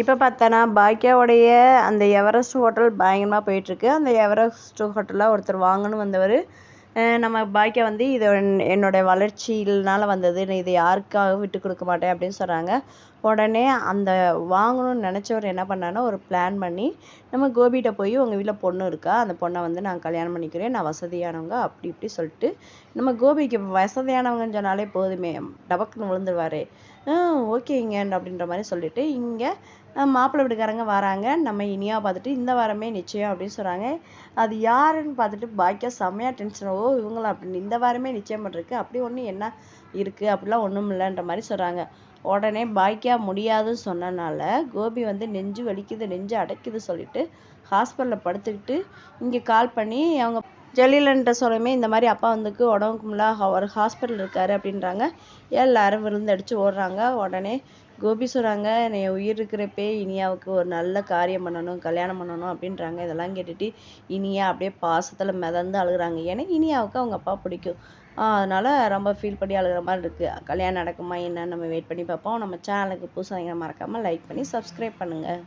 இப்போ பார்த்தோன்னா பாக்கியாவுடைய அந்த எவரெஸ்ட் ஹோட்டல் பயங்கரமாக போயிட்டுருக்கு. அந்த எவரெஸ்ட் ஹோட்டலில் ஒருத்தர் வாங்கணும் வந்தவர் நம்ம பாக்கியா வந்து இது என்னோட வளர்ச்சியினால் வந்தது. நான் இதை யாருக்காக விட்டு கொடுக்க மாட்டேன் அப்படின்னு சொல்கிறாங்க உடனே அந்த வாங்கணும்னு நினச்சவர் என்ன பண்ணாருன்னா ஒரு பிளான் பண்ணி நம்ம கோபிகிட்ட போய் உங்கள் வீட்டில் பொண்ணு இருக்கா? அந்த பொண்ணை வந்து நான் கல்யாணம் பண்ணிக்கிறேன். நான் வசதியானவங்க அப்படி இப்படி சொல்லிட்டு நம்ம கோபிக்கு வசதியானவங்கன்னு சொன்னாலே போதுமே. டபக்குன்னு விழுந்துருவாரு. ஓகேங்க அப்படின்ற மாதிரி சொல்லிட்டு இங்கே மாப்பிள்ளை வீட்டுக்காரங்க வராங்க. நம்ம இனியா பார்த்துட்டு இந்த வாரமே நிச்சயம் அப்படின்னு சொல்கிறாங்க அது யாருன்னு பார்த்துட்டு பாக்கியா செம்மையாக டென்ஷன் ஓ இவங்களா அப்படின்னு இந்த வாரமே நிச்சயம் பண்ணுறதுக்கு அப்படி ஒன்றும் என்ன இருக்குது அப்படிலாம் ஒன்றும் இல்லைன்ற மாதிரி சொல்கிறாங்க உடனே பாக்கியா முடியாதுன்னு சொன்னனால கோபி வந்து நெஞ்சு வலிக்குது நெஞ்சு அடைக்குது சொல்லிட்டு ஹாஸ்பிட்டலில் படுத்துக்கிட்டு இங்கே கால் பண்ணி அவங்க ஜெலிலன்ட்ட சொன்னமே இந்த மாதிரி அப்பா வந்துக்கு உடம்புக்கு முடியல அவர் ஹாஸ்பிட்டல் இருக்காரு அப்படின்றாங்க. எல்லாரும் விருந்தடிச்சு ஓடுறாங்க. உடனே கோபி சொல்கிறாங்க என் உயிர் இருக்கிறப்பே இனியாவுக்கு ஒரு நல்ல காரியம் பண்ணணும் கல்யாணம் பண்ணணும் அப்படின்றாங்க. இதெல்லாம் கேட்டுட்டு இனியா அப்படியே பாசத்தில் மிதந்து அழுகுறாங்க. ஏன்னா இனியாவுக்கு அவங்க அப்பா பிடிக்கும். அதனால் ரொம்ப ஃபீல் பண்ணி அழுகிற மாதிரி இருக்குது கல்யாணம் நடக்குமா என்னன்னு நம்ம வெயிட் பண்ணி பார்ப்போம். நம்ம சேனலுக்கு புதுசாக மறக்காமல் லைக் பண்ணி சப்ஸ்கிரைப் பண்ணுங்கள்